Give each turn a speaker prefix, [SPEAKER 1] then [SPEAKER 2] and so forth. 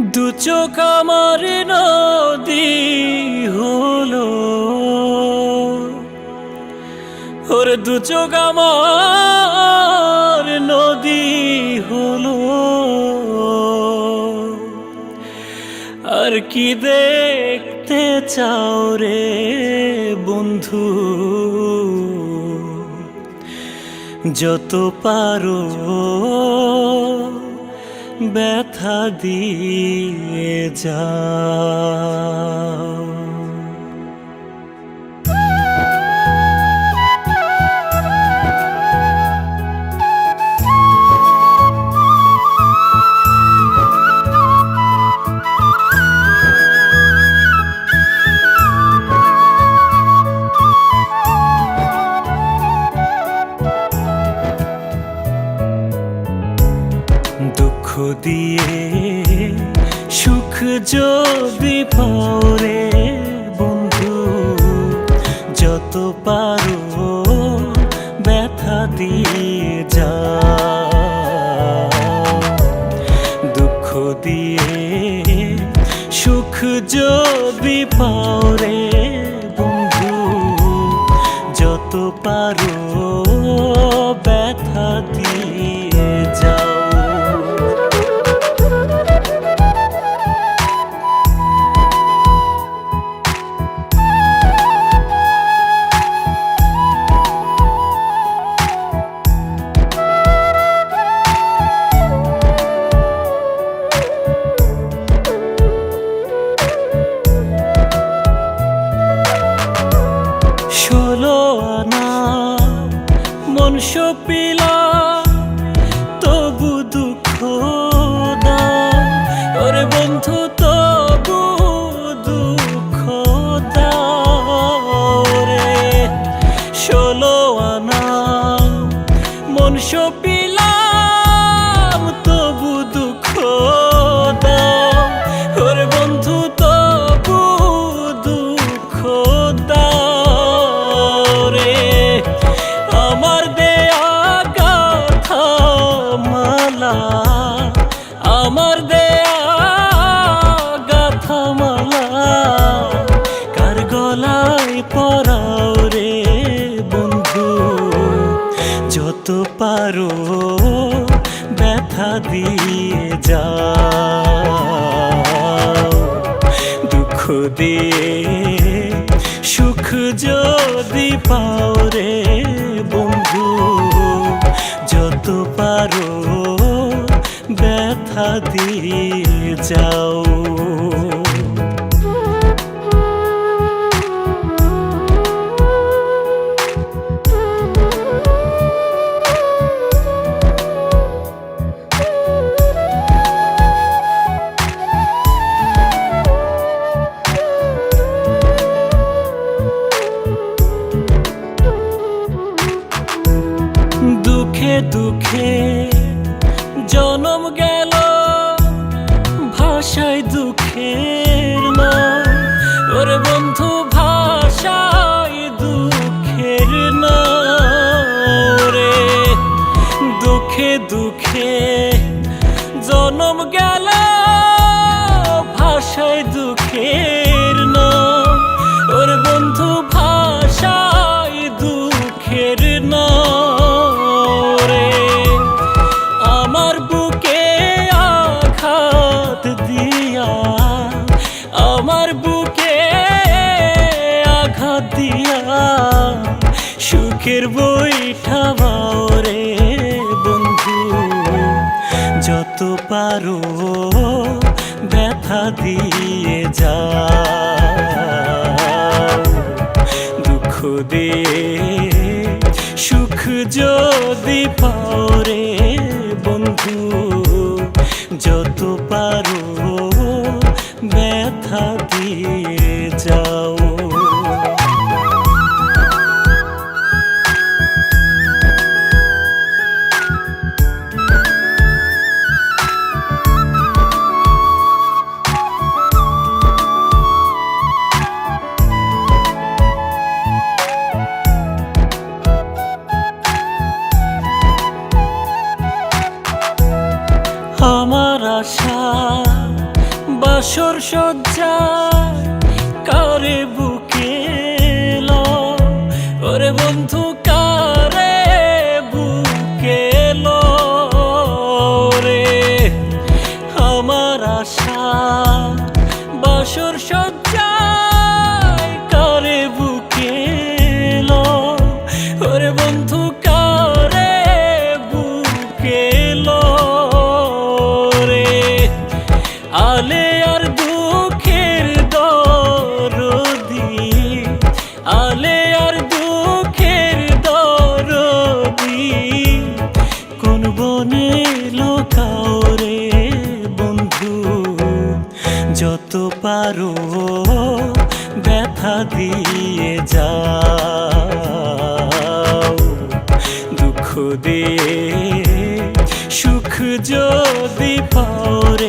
[SPEAKER 1] দু আমার নদী হলো। ওর দু চোখ আমার নদী হলো। আর কি দেখতে চাও রে বন্ধু? যত পারো। ব্যথা দিয়ে যাও দিয়ে সুখ যদি পাওরে বন্ধু, যত পারো ব্যথা দিয়ে যা। দুঃখ দিয়ে, সুখ যদি পাওরে বন্ধু, যত পারো মন সপিলা তবু দুঃখ ওরে বন্ধু তবু দুঃখ রে। ষোলো আনা মন সপিলাম আমার দেয়া গাথা মালা কার গলায় পরাও রে বন্ধু? যত পারো ব্যথা দিয়ে যাও। দুঃখ দিয়ে সুখ যদি পাও রে বন্ধু, যত পারো ব্যথা দিয়ে যাও। দুঃখে দুঃখে জনম গেল। ভাষায় দুঃখের নাম ওরে বন্ধু ভাষায় দুঃখের রে দুঃখে দুঃখে জনম গেল আমার বুকে আঘাত দিয়া সুখের বইঠা রে বন্ধু। যত পারো ব্যথা দিয়ে যা দুঃখ দিয়ে সুখ যদি পাও রে বন্ধু। হাসর সজ্জা করে ব্যথা দিয়ে যাও। দুঃখ দিয়ে সুখ যদি পাওরে